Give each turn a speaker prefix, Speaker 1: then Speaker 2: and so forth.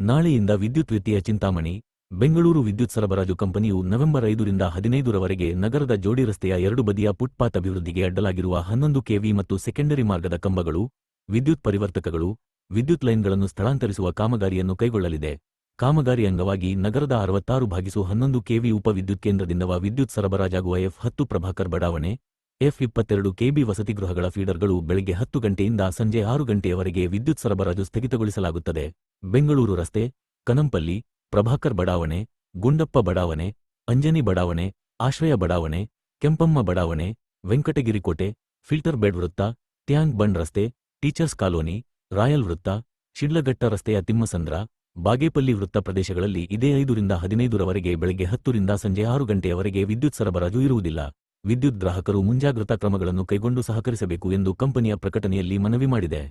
Speaker 1: ನಾಳೆಯಿಂದ ವಿದ್ಯುತ್ ವ್ಯತ್ಯಯ ಚಿಂತಾಮಣಿ, ಬೆಂಗಳೂರು ವಿದ್ಯುತ್ ಸರಬರಾಜು ಕಂಪನಿಯು ನವೆಂಬರ್ ಐದರಿಂದ ಹದಿನೈದರವರೆಗೆ ನಗರದ ಜೋಡಿ ರಸ್ತೆಯ ಎರಡು ಬದಿಯ ಫುಟ್ಪಾತ್ ಅಭಿವೃದ್ಧಿಗೆ ಅಡ್ಡಲಾಗಿರುವ ಹನ್ನೊಂದು ಕೆವಿ ಮತ್ತು ಸೆಕೆಂಡರಿ ಮಾರ್ಗದ ಕಂಬಗಳು, ವಿದ್ಯುತ್ ಪರಿವರ್ತಕಗಳು, ವಿದ್ಯುತ್ ಲೈನ್ಗಳನ್ನು ಸ್ಥಳಾಂತರಿಸುವ ಕಾಮಗಾರಿಯನ್ನು ಕೈಗೊಳ್ಳಲಿದೆ. ಕಾಮಗಾರಿ ಅಂಗವಾಗಿ ನಗರದ ಅರವತ್ತಾರು ಭಾಗಿಸು ಹನ್ನೊಂದು ಕೆವಿ ಉಪವಿದ್ಯುತ್ ಕೇಂದ್ರದಿಂದವ ವಿದ್ಯುತ್ ಸರಬರಾಜಾಗುವ ಎಫ್ ಹತ್ತು ಪ್ರಭಾಕರ್ ಬಡಾವಣೆ, ಎಫ್ ಇಪ್ಪತ್ತೆರಡು ಕೆಬಿ ವಸತಿಗೃಹಗಳ ಫೀಡರ್ಗಳು ಬೆಳಗ್ಗೆ ಹತ್ತು ಗಂಟೆಯಿಂದ ಸಂಜೆ ಆರು ಗಂಟೆಯವರೆಗೆ ವಿದ್ಯುತ್ ಸರಬರಾಜು ಸ್ಥಗಿತಗೊಳಿಸಲಾಗುತ್ತದೆ. ಬೆಂಗಳೂರು ರಸ್ತೆ, ಕನಂಪಲ್ಲಿ, ಪ್ರಭಾಕರ್ ಬಡಾವಣೆ, ಗುಂಡಪ್ಪ ಬಡಾವಣೆ, ಅಂಜನಿ ಬಡಾವಣೆ, ಆಶ್ರಯ ಬಡಾವಣೆ, ಕೆಂಪಮ್ಮ ಬಡಾವಣೆ, ವೆಂಕಟಗಿರಿ ಕೋಟೆ, ಫಿಲ್ಟರ್ ಬೆಡ್ ವೃತ್ತ ತ್ಯಾಂಗ್ ಬಂಡ್ ರಸ್ತೆ, ಟೀಚರ್ಸ್ ಕಾಲೋನಿ, ರಾಯಲ್ ವೃತ್ತ, ಶಿಡ್ಲಘಟ್ಟ ರಸ್ತೆಯ ತಿಮ್ಮಸಂದ್ರ, ಬಾಗೇಪಲ್ಲಿ ವೃತ್ತ ಪ್ರದೇಶಗಳಲ್ಲಿ ಇದೇ ಐದರಿಂದ ಹದಿನೈದರವರೆಗೆ ಬೆಳಗ್ಗೆ ಹತ್ತರಿಂದ ಸಂಜೆ ಆರು ಗಂಟೆಯವರೆಗೆ ವಿದ್ಯುತ್ ಸರಬರಾಜು ಇರುವುದಿಲ್ಲ. ವಿದ್ಯುತ್ ಗ್ರಾಹಕರು ಮುಂಜಾಗ್ರತಾ ಕ್ರಮಗಳನ್ನು ಕೈಗೊಂಡು ಸಹಕರಿಸಬೇಕು ಎಂದು ಕಂಪನಿಯ ಪ್ರಕಟಣೆಯಲ್ಲಿ ಮನವಿ ಮಾಡಿದೆ.